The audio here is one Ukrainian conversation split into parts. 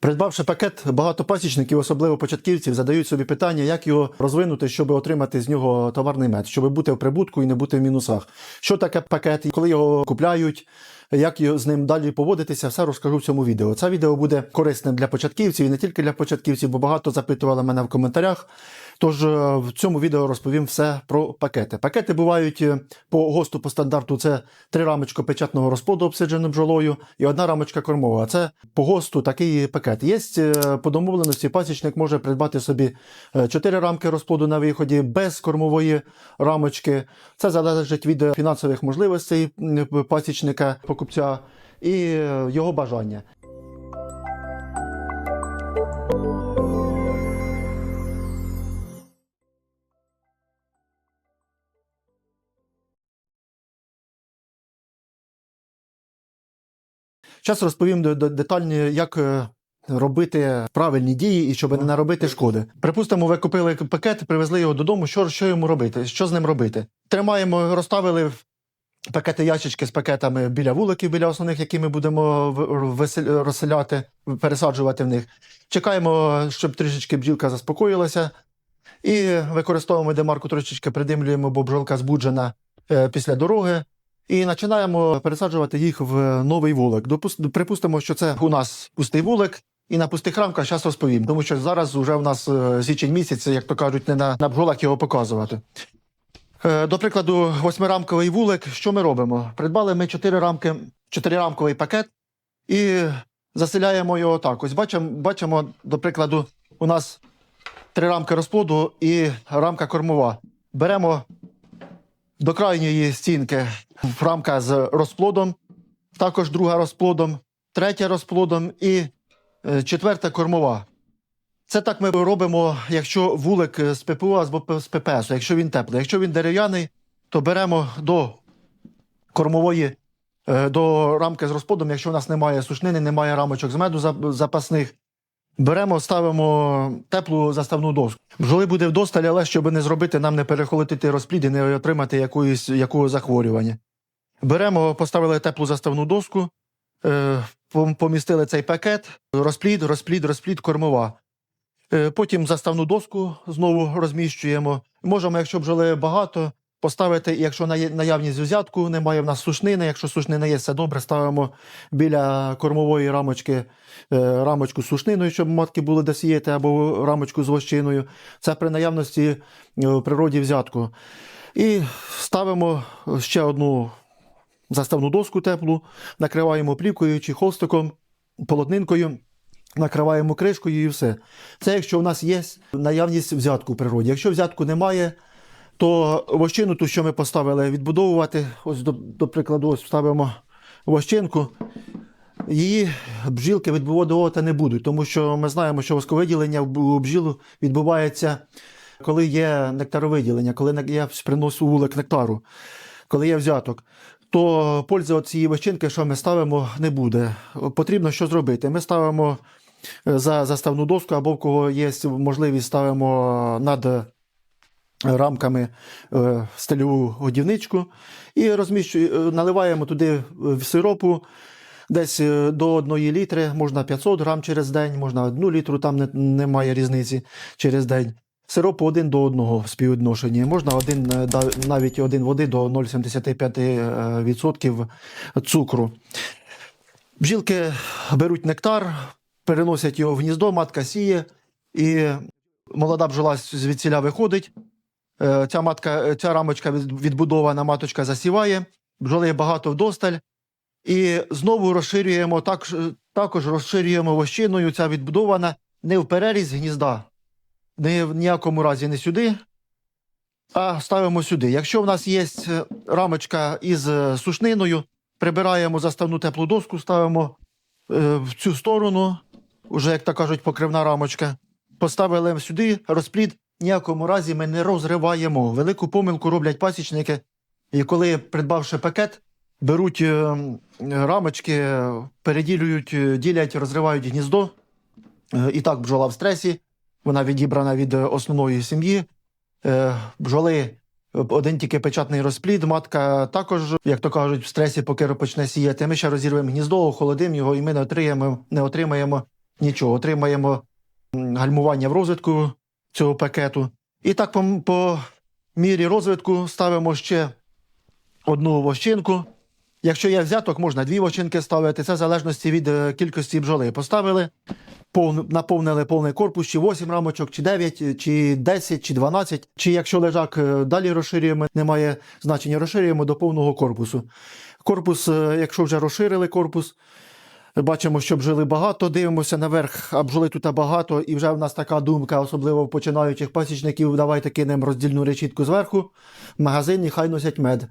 Придбавши пакет, багато пасічників, особливо початківців, задають собі питання, як його розвинути, щоб отримати з нього товарний мед, щоб бути в прибутку і не бути в мінусах. Що таке пакет, коли його купляють, як з ним далі поводитися, все розкажу в цьому відео. Це відео буде корисним для початківців і не тільки для початківців, бо багато запитували мене в коментарях. Тож е, в цьому відео розповім все про пакети. Пакети бувають е, по ГОСТу по стандарту. Це три рамочки печатного розплоду обсидженим бджолою і одна рамочка кормова. Це по ГОСТу такий пакет. Є е, по домовленості пасічник може придбати собі чотири рамки розплоду на виході без кормової рамочки. Це залежить від фінансових можливостей пасічника, покупця і його бажання. Зараз розповім де- де- детальні, як е, робити правильні дії і щоб не наробити шкоди. Припустимо, ви купили пакет, привезли його додому. Що, що йому робити? Що з ним робити? Тримаємо, розставили пакети ящички з пакетами біля вуликів, біля основних, які ми будемо розселяти, пересаджувати в них. Чекаємо, щоб трішечки бджілка заспокоїлася. І використовуємо демарку трошечки придимлюємо, бо бджолка збуджена е, після дороги. І починаємо пересаджувати їх в новий вулик. Допус- Припустимо, що це у нас пустий вулик, і на пустих рамках зараз розповім, тому що зараз вже у нас е, січень місяць, як то кажуть, не на, на бджолах його показувати. Е, До прикладу, восьмирамковий вулик. Що ми робимо? Придбали ми чотири рамки, чотирирамковий пакет і заселяємо його так. Ось бачимо, бачимо, до прикладу, у нас три рамки розплоду і рамка кормова. Беремо до крайньої стінки рамка з розплодом, також друга розплодом, третя розплодом і е, четверта кормова. Це так ми робимо, якщо вулик з ППО або з ППС, якщо він теплий. Якщо він дерев'яний, то беремо до кормової, е, до рамки з розплодом, якщо у нас немає сушнини, немає рамочок з меду запасних. Беремо, ставимо теплу заставну доску. Бджоли буде вдосталь, але щоб не зробити, нам не перехолотити розплід і не отримати якоїсь, якого захворювання. Беремо, поставили теплу заставну доску, е, помістили цей пакет, розплід, розплід, розплід, кормова. Е, Потім заставну доску знову розміщуємо. Можемо, якщо бджоли багато, поставити, якщо наявність взятку, немає в нас сушнини. Якщо сушнина є, все добре, ставимо біля кормової рамочки е, рамочку з сушниною, щоб матки були де сіяти, або рамочку з вощиною. Це при наявності в природі взятку. І ставимо ще одну заставну доску теплу, накриваємо плівкою чи холстиком, полотнинкою. Накриваємо кришкою і все. Це якщо у нас є наявність взятку в природі. Якщо взятку немає, то вощину, ту, що ми поставили, відбудовувати. Ось, до, до прикладу, ось ставимо вощинку. Її бджілки відбудовувати не будуть, тому що ми знаємо, що восковиділення у бджілу відбувається, коли є нектаровиділення, коли не- є принос у вулик нектару, коли є взяток. То пользи від цієї вощинки, що ми ставимо, не буде. Потрібно що зробити? Ми ставимо е, за заставну доску, або в кого є можливість, ставимо над рамками е, стильову годівничку і розміщуємо, наливаємо туди е, сиропу. Десь е, до 1 літри, можна 500 грам через день, можна 1 літру, там немає різниці через день. Сиропу один до одного в співвідношенні. Можна один, е, навіть один води до 0,75% цукру. Бджілки беруть нектар, переносять його в гніздо, матка сіє, і молода бджола звідсіля виходить. Е, Ця матка, е, ця рамочка відбудована, маточка засіває, бджоли багато вдосталь. І знову розширюємо, так, також розширюємо вощиною, ця відбудована не в переріз гнізда, не в ніякому разі не сюди, а ставимо сюди. Якщо в нас є е, рамочка із е, сушниною, прибираємо заставну теплу доску, ставимо е, в цю сторону, вже, як то кажуть, покривна рамочка. Поставили сюди розплід. Ніякому разі ми не розриваємо. Велику помилку роблять пасічники. І коли, придбавши пакет, беруть рамочки, переділюють, ділять, розривають гніздо. І так бджола в стресі. Вона відібрана від е, основної сім'ї. Е, Бджоли один тільки печатний розплід, матка також, як то кажуть, в стресі, поки почне сіяти. Ми ще розірвемо гніздо, охолодимо його, і ми не отримаємо, не отримаємо нічого. Отримаємо гальмування в розвитку цього пакету. І так по, по мірі розвитку ставимо ще одну вощинку. Якщо є взяток, можна дві вочинки ставити. Це в залежності від е, кількості бджоли. Поставили, пов- наповнили повний корпус, чи 8 рамочок, чи 9, чи 10, чи 12. Чи якщо лежак е, далі розширюємо, немає значення, розширюємо до повного корпусу. Корпус, е, якщо вже розширили корпус, бачимо, що бджоли багато, дивимося наверх, а бджоли тут багато, і вже в нас така думка, особливо в починаючих пасічників, давайте кинемо роздільну решітку зверху, в магазині хай носять мед.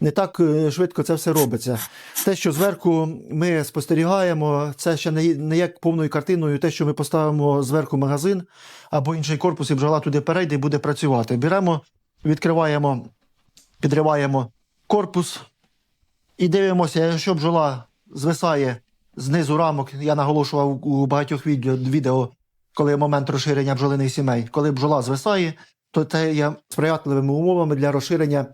Не так е, швидко це все робиться. Те, що зверху ми спостерігаємо, це ще не як повною картиною, те, що ми поставимо зверху магазин або інший корпус, і бджола туди перейде і буде працювати. Беремо, відкриваємо, підриваємо корпус і дивимося, якщо бджола звисає знизу рамок, я наголошував у багатьох відео, коли момент розширення бджолиних сімей, коли бджола звисає, то це є сприятливими умовами для розширення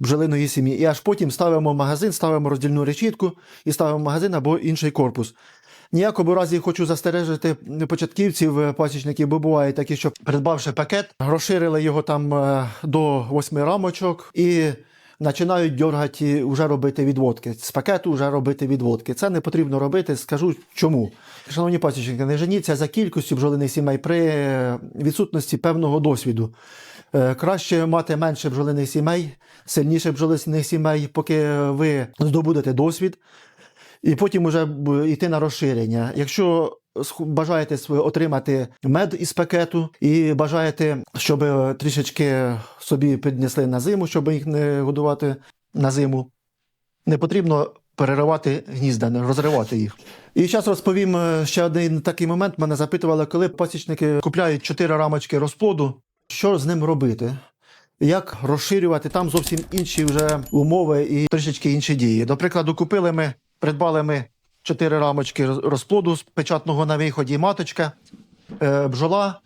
бджолиної сім'ї. І аж потім ставимо магазин, ставимо роздільну решітку і ставимо магазин або інший корпус. Ніякому разі хочу застережити початківців, пасічників, бо буває такі, що придбавши пакет, розширили його там е, до восьми рамочок і починають дергати, вже робити відводки. З пакету вже робити відводки. Це не потрібно робити. Скажу чому. Шановні пасічники, не женіться за кількістю бджолиних сімей при е, відсутності певного досвіду. Е, Краще мати менше бджолиних сімей, сильніше бджолиних сімей, поки ви здобудете досвід, і потім вже йти на розширення. Якщо бажаєте отримати мед із пакету і бажаєте, щоб е, трішечки собі піднесли на зиму, щоб їх не годувати на зиму, не потрібно переривати гнізда, не розривати їх. І зараз розповім е, ще один такий момент. Мене запитували, коли пасічники купляють 4 рамочки розплоду, що з ним робити? Як розширювати там зовсім інші вже умови і трішечки інші дії. До прикладу, купили ми, придбали ми 4 рамочки розплоду з печатного на виході маточка, е, бджола.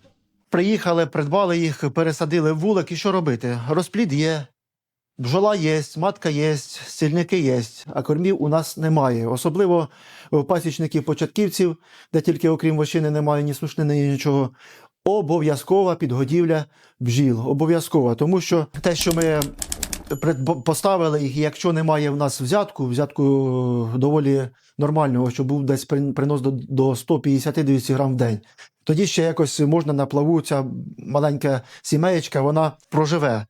Приїхали, придбали їх, пересадили в вулик. І що робити? Розплід є, Бджола є, матка є, стільники є, а кормів у нас немає. Особливо у пасічників початківців, де тільки окрім вощини немає ні сушнини, ні нічого. Обов'язкова підгодівля бджіл. Обов'язкова. Тому що те, що ми поставили їх, і якщо немає в нас взятку, взятку е, доволі нормального, що був десь прин- принос до, до 150-200 грам в день. Тоді ще якось можна на плаву ця маленька сімеєчка, вона проживе.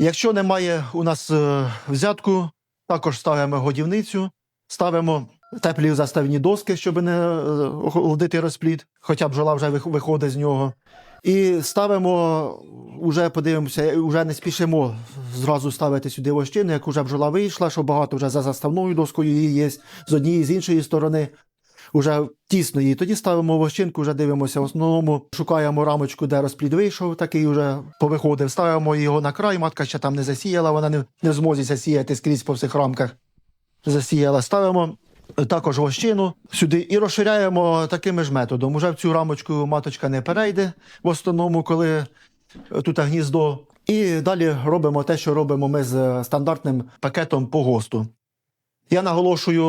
Якщо немає у нас е, взятку, також ставимо годівницю, ставимо теплі заставні доски, щоб не е, охолодити розплід, хоча бджола вже виходить з нього. І ставимо, уже подивимося, вже не спішимо зразу ставити сюди вощину, як вже бджола вийшла, що багато вже за заставною доскою її є з однієї з іншої сторони. Уже тісно її. Тоді ставимо вощинку, вже дивимося. В основному шукаємо рамочку, де розплід вийшов, такий вже повиходив. Ставимо його на край, матка ще там не засіяла, вона не, не в змозі засіяти скрізь по всіх рамках. Засіяла. Ставимо також вощину сюди і розширяємо таким ж методом. Уже в цю рамочку маточка не перейде в основному, коли тут гніздо. І далі робимо те, що робимо ми з стандартним пакетом по ГОСТу. Я наголошую,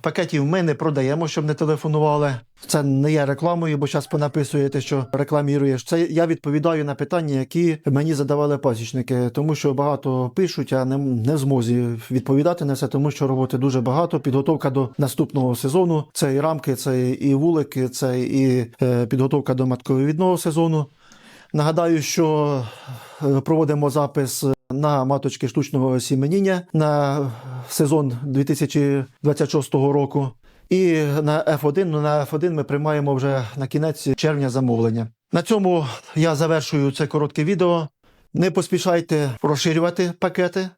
пакетів ми не продаємо, щоб не телефонували. Це не є рекламою, бо зараз понаписуєте, що рекламіруєш. Це я відповідаю на питання, які мені задавали пасічники, тому що багато пишуть, а не, не в змозі відповідати на це, тому що роботи дуже багато. Підготовка до наступного сезону. Це і рамки, це і вулики, це і е, підготовка до матковідного сезону. Нагадаю, що е, проводимо запис на маточки штучного сіменіння на сезон 2026 року. І на F1, ну на F1 ми приймаємо вже на кінець червня замовлення. На цьому я завершую це коротке відео. Не поспішайте розширювати пакети,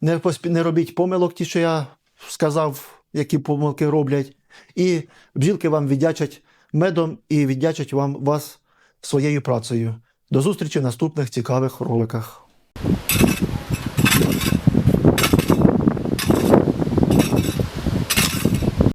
не, поспі... не робіть помилок, ті, що я сказав, які помилки роблять. І бджілки вам віддячать медом і віддячать вам вас своєю працею. До зустрічі в наступних цікавих роликах.